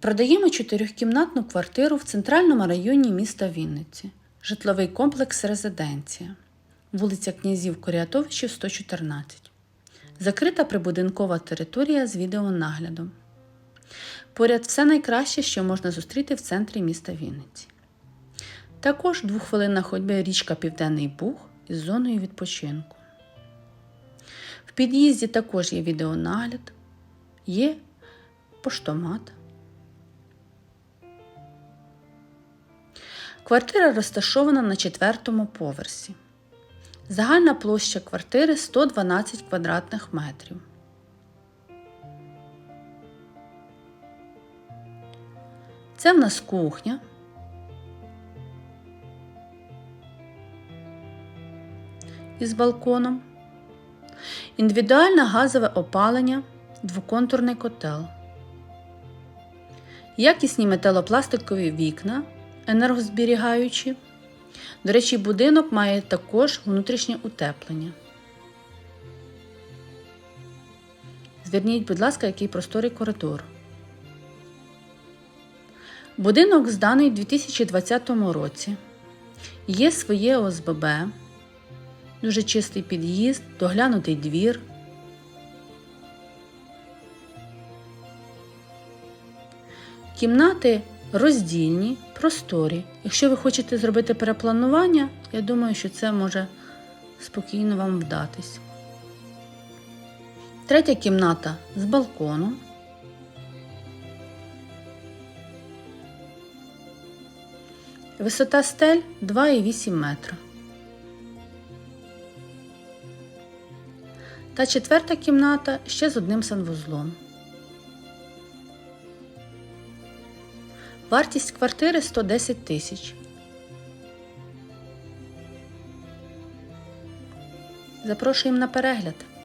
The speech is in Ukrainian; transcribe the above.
Продаємо чотирьохкімнатну квартиру в центральному районі міста Вінниці. Житловий комплекс Резиденція. Вулиця Князів Коріатовичів, 114. Закрита прибудинкова територія з відеонаглядом. Поряд все найкраще, що можна зустріти в центрі міста Вінниці. Також двохвилинна ходьба річка Південний Буг із зоною відпочинку. В під'їзді також є відеонагляд, є поштомат. Квартира розташована на четвертому поверсі. Загальна площа квартири 112 квадратних метрів. Це в нас кухня. Із балконом. Індивідуальне газове опалення, двоконтурний котел. Якісні металопластикові вікна, енергозберігаючі. До речі, будинок має також внутрішнє утеплення. Зверніть, будь ласка, який просторий коридор. Будинок зданий у 2020 році. Є своє ОСББ, дуже чистий під'їзд, доглянутий двір. Кімнати роздільні, просторі. Якщо ви хочете зробити перепланування, я думаю, що це може спокійно вам вдатись. Третя кімната з балконом. Висота стель 2,8 метра. Та четверта кімната ще з одним санвузлом. Вартість квартири 110 тисяч. Запрошуємо на перегляд.